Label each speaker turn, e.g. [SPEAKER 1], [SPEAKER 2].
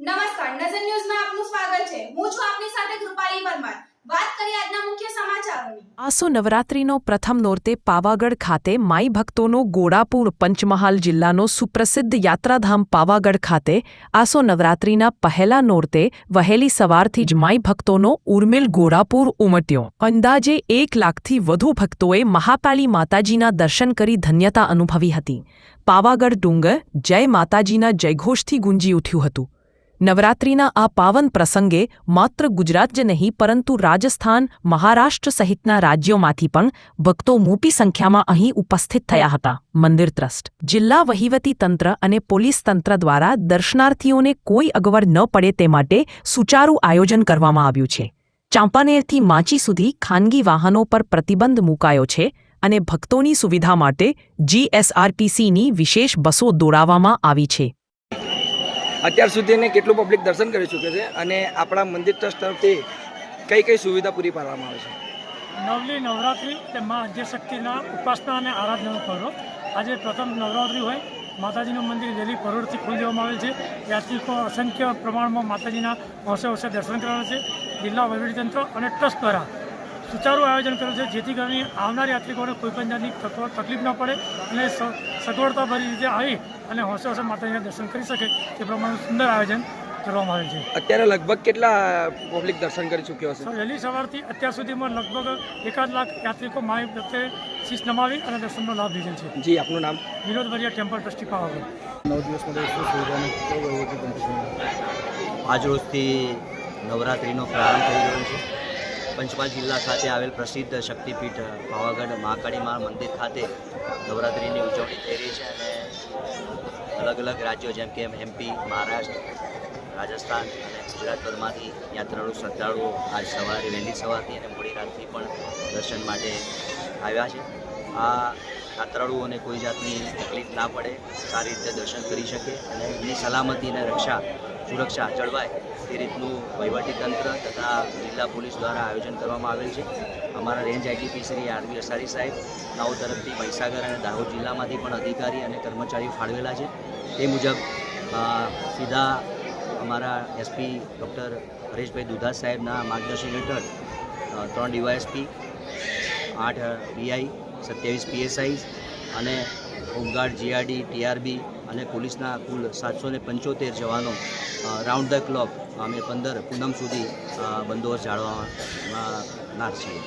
[SPEAKER 1] નમસ્કાર, નજર ન્યૂઝમાં આપનું સ્વાગત છે. હું છું આપની સાથે કૃપાલી પરમાર.
[SPEAKER 2] આસો નવરાત્રિનો પ્રથમ નોરતે પાવાગઢ ખાતે માઈ ભક્તોનો ગોળાપુર પંચમહાલ જિલ્લાનો સુપ્રસિદ્ધ યાત્રાધામ પાવાગઢ ખાતે આસો નવરાત્રિના પહેલા નોરતે વહેલી સવારથી જ માઈ ભક્તોનો ઉર્મિલ ગોળાપુર ઉમટ્યો. અંદાજે એક લાખથી વધુ ભક્તોએ મહાકાલી માતાજીના દર્શન કરી ધન્યતા અનુભવી હતી. પાવાગઢ ડુંગર જય માતાજીના જયઘોષથી ગુંજી ઉઠ્યું હતું. નવરાત્રિના આ પાવન પ્રસંગે માત્ર ગુજરાત જ નહીં, પરંતુ રાજસ્થાન, મહારાષ્ટ્ર સહિતના રાજ્યોમાંથી પણ ભક્તો મોટી સંખ્યામાં અહીં ઉપસ્થિત થયા હતા. મંદિર ટ્રસ્ટ, જિલ્લા વહીવટી તંત્ર અને પોલીસ તંત્ર દ્વારા દર્શનાર્થીઓને કોઈ અગવડ ન પડે તે માટે સુચારું આયોજન કરવામાં આવ્યું છે. ચાંપાનેરથી માચી સુધી ખાનગી વાહનો પર પ્રતિબંધ મુકાયો છે અને ભક્તોની સુવિધા માટે જીએસઆરપીસીની વિશેષ બસો દોડાવવામાં આવી છે.
[SPEAKER 3] અત્યાર સુધી એને કેટલું પબ્લિક દર્શન કરી ચૂકે છે અને આપણા મંદિર ટ્રસ્ટ તરફથી કઈ કઈ સુવિધા પૂરી પાડવામાં આવે છે?
[SPEAKER 4] નવલી નવરાત્રિ તે મા શક્તિના ઉપાસના અને આરાધનાનો પર્વ. આજે પ્રથમ નવરાત્રિ હોય, માતાજીનું મંદિર વહેલી પરોળથી ખોલી દેવામાં આવેલ છે. યાત્રિકો અસંખ્ય પ્રમાણમાં માતાજીના વર્ષે વર્ષે દર્શન કરવાના છે. જિલ્લા વહીવટીતંત્ર અને ટ્રસ્ટ દ્વારા સુચારું આયોજન કર્યું છે જેથી કરીને આવનાર યાત્રિકોને કોઈ પણ જાતની તક- તકલીફ ન પડે અને સ- સગવડતાભરી રીતે આવી અને હોંશે હોંશે માતાજીના દર્શન કરી શકે તે પ્રમાણે સુંદર આયોજન કરવામાં આવ્યું છે.
[SPEAKER 3] અત્યારે લગભગ કેટલા પબ્લિક દર્શન કરી ચૂક્યો હશે?
[SPEAKER 4] વહેલી સવારથી અત્યાર સુધીમાં લગભગ એકાદ લાખ યાત્રિકો માય પ્રત્યે શીશ નમાવી અને દર્શનનો લાભ લીધેલ છે.
[SPEAKER 3] જી આપનું નામ?
[SPEAKER 4] Vinod Variya temple trustee Pavagadh.
[SPEAKER 5] નવ દિવસ આજ છે?
[SPEAKER 6] આજરોજથી નવરાત્રિનો પ્રારંભ થઈ રહ્યો છે. પંચમહાલ જિલ્લા ખાતે આવેલ પ્રસિદ્ધ શક્તિપીઠ, પાવાગઢ મહાકાળી મા મંદિર ખાતે નવરાત્રિની ઉજવણી થઈ રહી છે અને અલગ અલગ રાજ્યો જેમ કે એમપી મહારાષ્ટ્ર, રાજસ્થાન અને ગુજરાતભરમાંથી યાત્રાળુ શ્રદ્ધાળુઓ આજ સવારે વહેલી સવારથી અને મોડી રાતથી પણ દર્શન માટે આવ્યા છે. આ યાત્રાળુઓને કોઈ જાતની તકલીફ ના પડે, સારી રીતે દર્શન કરી શકે અને એમની સલામતી અને રક્ષા, સુરક્ષા જળવાય તે રીતનું વહીવટીતંત્ર તથા જિલ્લા પોલીસ દ્વારા આયોજન કરવામાં આવેલ છે. અમારા range IDP Shri RV Asari સાહેબ નાઓ તરફથી મહીસાગર અને દાહોદ જિલ્લામાંથી પણ અધિકારી અને કર્મચારીઓ ફાળવેલા છે. તે મુજબ સીધા અમારા એસપી ડૉક્ટર હરેશભાઈ દુધા સાહેબના માર્ગદર્શન હેઠળ ત્રણ ડીવાયએસપી, આઠ પીઆઈ સત્યાવીસ પીએસઆઈ અને હોમગાર્ડ જીઆરડી ટીઆરબી અને પોલીસના કુલ સાતસો ને પંચોતેર જવાનો રાઉન્ડ ધ ક્લોક અમે પંદર પૂનમ સુધી બંદોબસ્ત જાળવવાના છીએ.